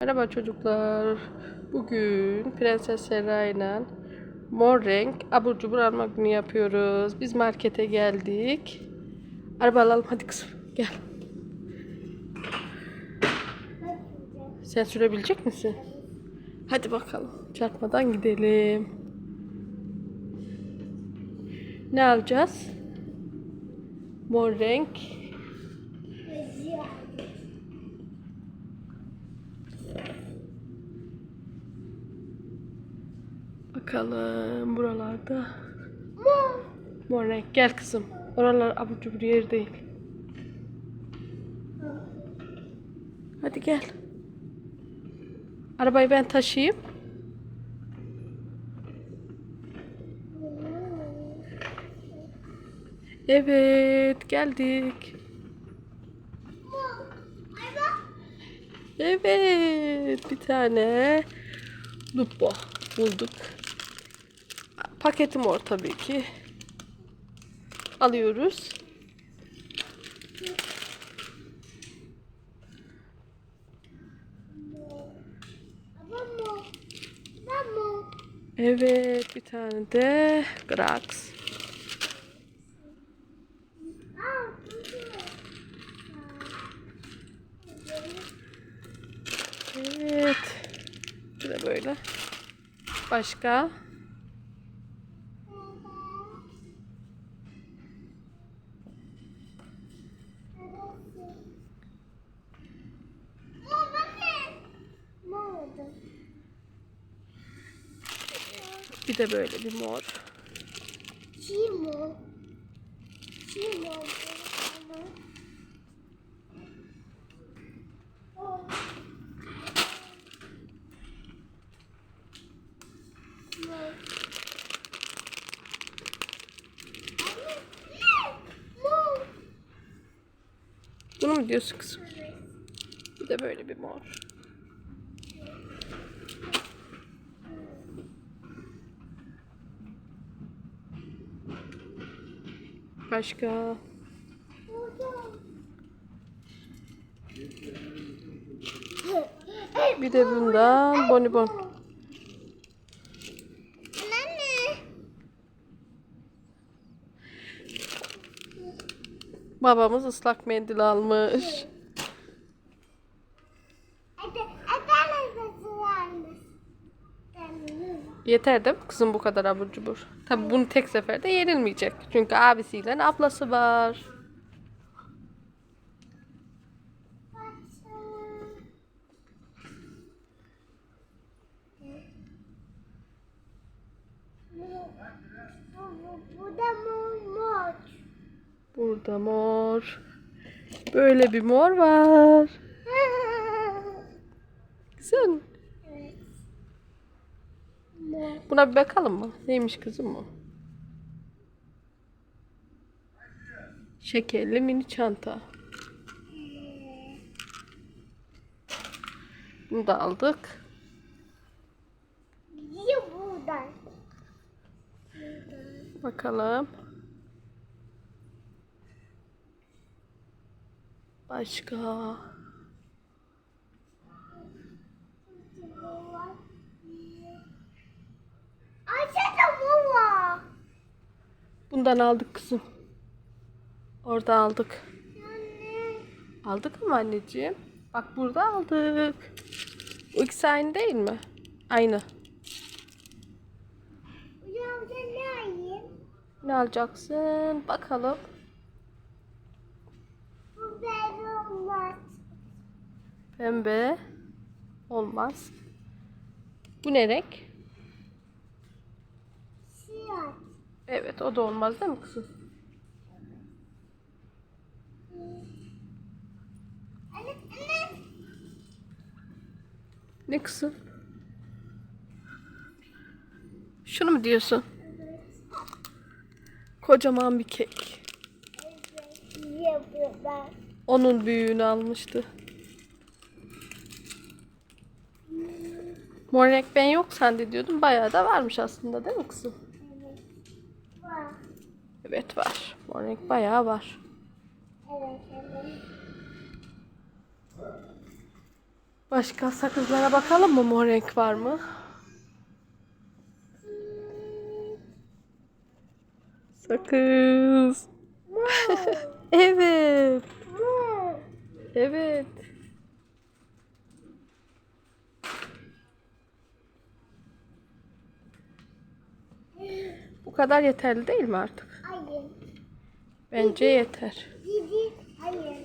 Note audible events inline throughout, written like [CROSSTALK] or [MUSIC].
Merhaba çocuklar. Bugün Prenses Serra ile mor renk abur cubur alma günü yapıyoruz. Biz markete geldik. Araba alalım hadi kızım gel. Sen sürebilecek misin? Hadi bakalım. Çarpmadan gidelim. Ne alacağız? Mor renk. Bakalım buralarda. Mor renk. Gel kızım. Oralar abur cubur yer değil. Hadi gel. Arabayı ben taşıyayım. Evet, geldik. Evet, bir tane lupo bulduk. Paketim or tabii ki. Alıyoruz. Evet, bir tane de Grax. Evet. Bir de böyle. Başka? De böyle bir mor. Çimo. Çimo. Bunu mu diyorsun kızım? Bir de böyle bir mor. Başka? Bir de bundan bonibon. Anne. Babamız ıslak mendil almış. Hadi, hadi anne. Yeter değil mi kızım bu kadar abur cubur? Tabi bunu tek seferde yenilmeyecek. Çünkü abisiyle ablası var. Bu da mor mor. Burada mor. Böyle bir mor var. [LAUGHS] Güzel. Buna bir bakalım mı? Neymiş kızım bu? Şekerli mini çanta. Bunu da aldık. Gidiyor buradan. Bakalım. Başka. Aşağıda mor var. Bundan aldık kızım. Orada aldık. Anne. Aldık ama anneciğim. Bak burada aldık. Bu ikisi aynı değil mi? Aynı. Uyanca ne alayım? Ne alacaksın? Bakalım. Bu belli olmaz. Pembe. Olmaz. Bu ne renk? Evet o da olmaz değil mi kızım? Ne kızım? Şunu mu diyorsun? Kocaman bir kek. Onun büyüğünü almıştı. Mor ben yok sende diyordum. Bayağı da varmış aslında değil mi kızım? Evet. Var. Evet var. Mor renk bayağı var. Başka sakızlara bakalım mı? Mor renk var mı? Sakız. [LAUGHS] evet. Evet. Bu kadar yeterli değil mi artık? Hayır. Bence yeter. Didi. Hayır.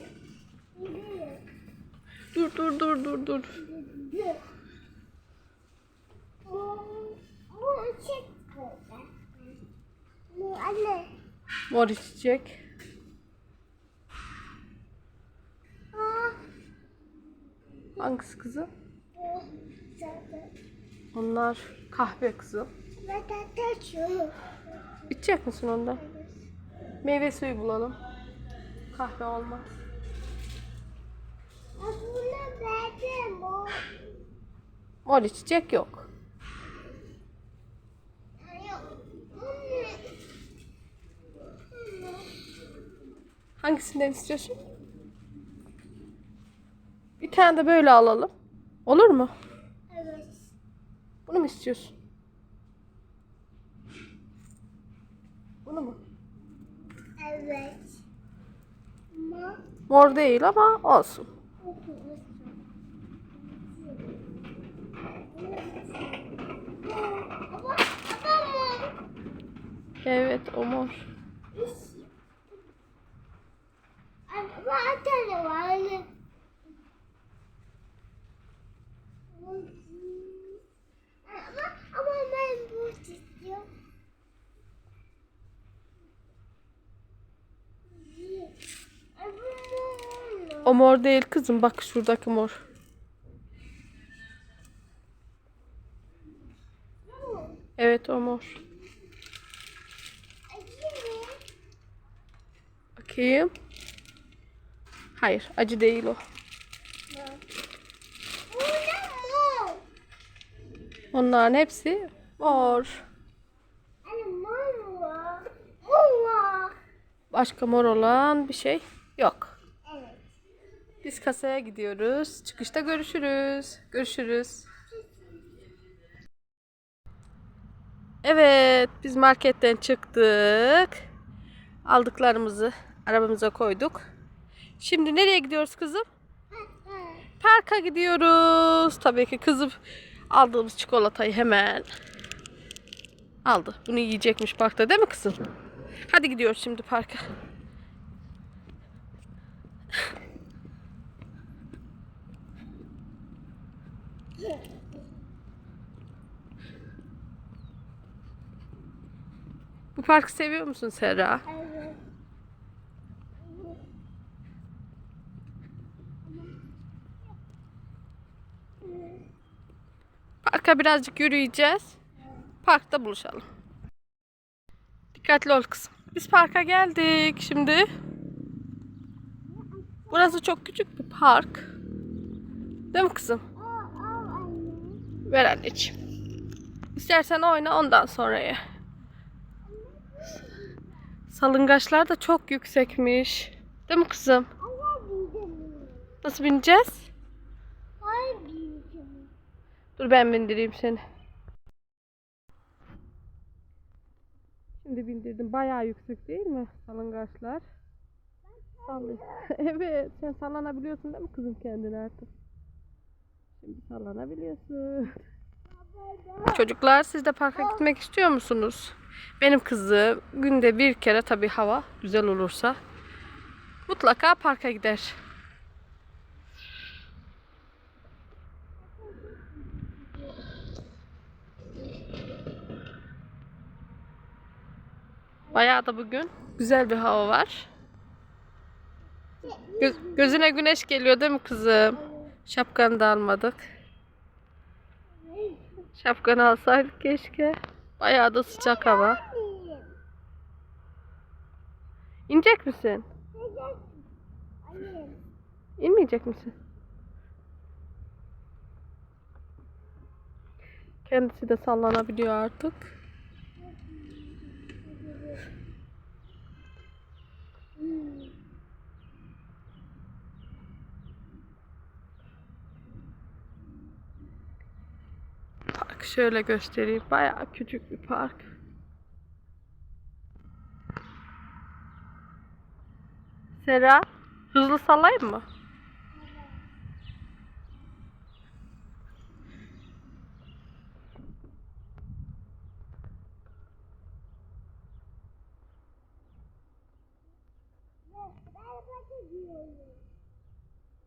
Didi. Dur dur dur dur dur. Didi. Mor. Anne. İçecek. Aa. Hangisi kızım? Bu. Sarı. Onlar kahve kızım. Ve tatlı şu. İçecek misin ondan? Meyve suyu bulalım. Kahve olmaz. Mor. İçecek yok. Hangisinden istiyorsun? Bir tane de böyle alalım. Olur mu? Evet. Bunu mu istiyorsun? Bunu mu? Evet. Ama Mor değil ama olsun. Evet o mor. tane var. Ama ama ben bu istiyorum. Ama O mor değil kızım. Bak şuradaki mor. Evet o mor. Bakayım. Hayır acı değil o. Onların hepsi mor. Başka mor olan bir şey. Biz kasaya gidiyoruz. Çıkışta görüşürüz. Görüşürüz. Evet, biz marketten çıktık. Aldıklarımızı arabamıza koyduk. Şimdi nereye gidiyoruz kızım? Parka gidiyoruz. Tabii ki kızım aldığımız çikolatayı hemen aldı. Bunu yiyecekmiş parkta değil mi kızım? Hadi gidiyoruz şimdi parka. Bu parkı seviyor musun Serra? Evet. Parka birazcık yürüyeceğiz. Parkta buluşalım. Dikkatli ol kızım. Biz parka geldik şimdi. Burası çok küçük bir park. Değil mi kızım? Ver anneciğim. İstersen oyna ondan sonra ye. Salıngaçlar da çok yüksekmiş. Değil mi kızım? Nasıl bineceğiz? Dur ben bindireyim seni. Şimdi bindirdim. Bayağı yüksek değil mi salıngaçlar? Sallıyor. [LAUGHS] evet. Sen sallanabiliyorsun değil mi kızım kendini artık? Şimdi sallanabiliyorsun. Çocuklar siz de parka gitmek istiyor musunuz? Benim kızım günde bir kere tabii hava güzel olursa mutlaka parka gider. Bayağı da bugün güzel bir hava var. Gö- gözüne güneş geliyor değil mi kızım? Şapkanı da almadık. Şapkanı alsaydık keşke. Bayağı da sıcak hava. İnecek misin? İnmeyecek misin? Kendisi de sallanabiliyor artık. park şöyle göstereyim. Bayağı küçük bir park. Sera, hızlı sallayayım mı?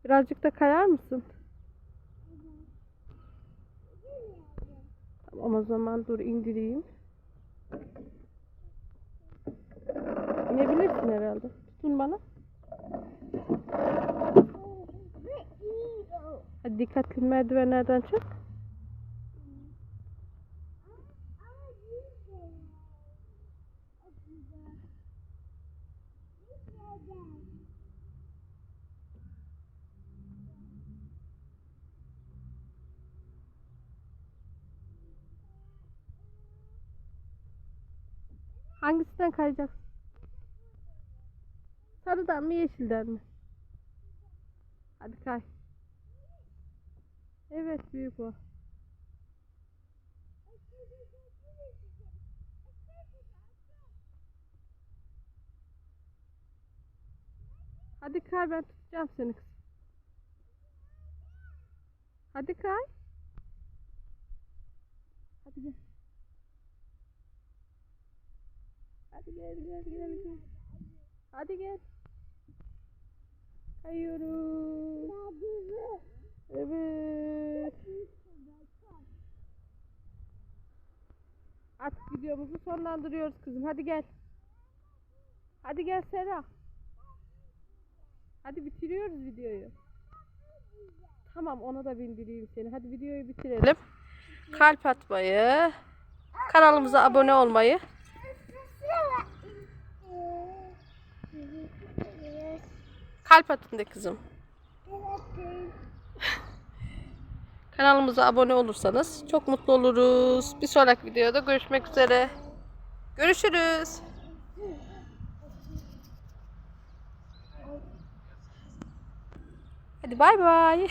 Birazcık da kayar mısın? Tamam o zaman dur indireyim. İnebilirsin herhalde. Tutun bana. Hadi dikkatli merdivenlerden çık. Hangisinden kayacaksın? Sarıdan mı yeşilden mi? Hadi kay. Evet büyük o. Hadi kay ben tutacağım seni kızım. Hadi kay. Hadi gel. Hadi gel gel gel gel. Hadi gel. Kayıyoruz. Evet. Artık videomuzu sonlandırıyoruz kızım. Hadi gel. Hadi gel Sera. Hadi bitiriyoruz videoyu. Tamam ona da bindireyim seni. Hadi videoyu bitirelim. Kalp atmayı, kanalımıza abone olmayı. Kalp atın de kızım. Kanalımıza abone olursanız çok mutlu oluruz. Bir sonraki videoda görüşmek üzere. Görüşürüz. Hadi bay bay.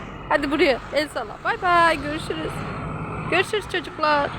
[LAUGHS] Hadi buraya el salla. Bay bay. Görüşürüz. Görüşürüz çocuklar.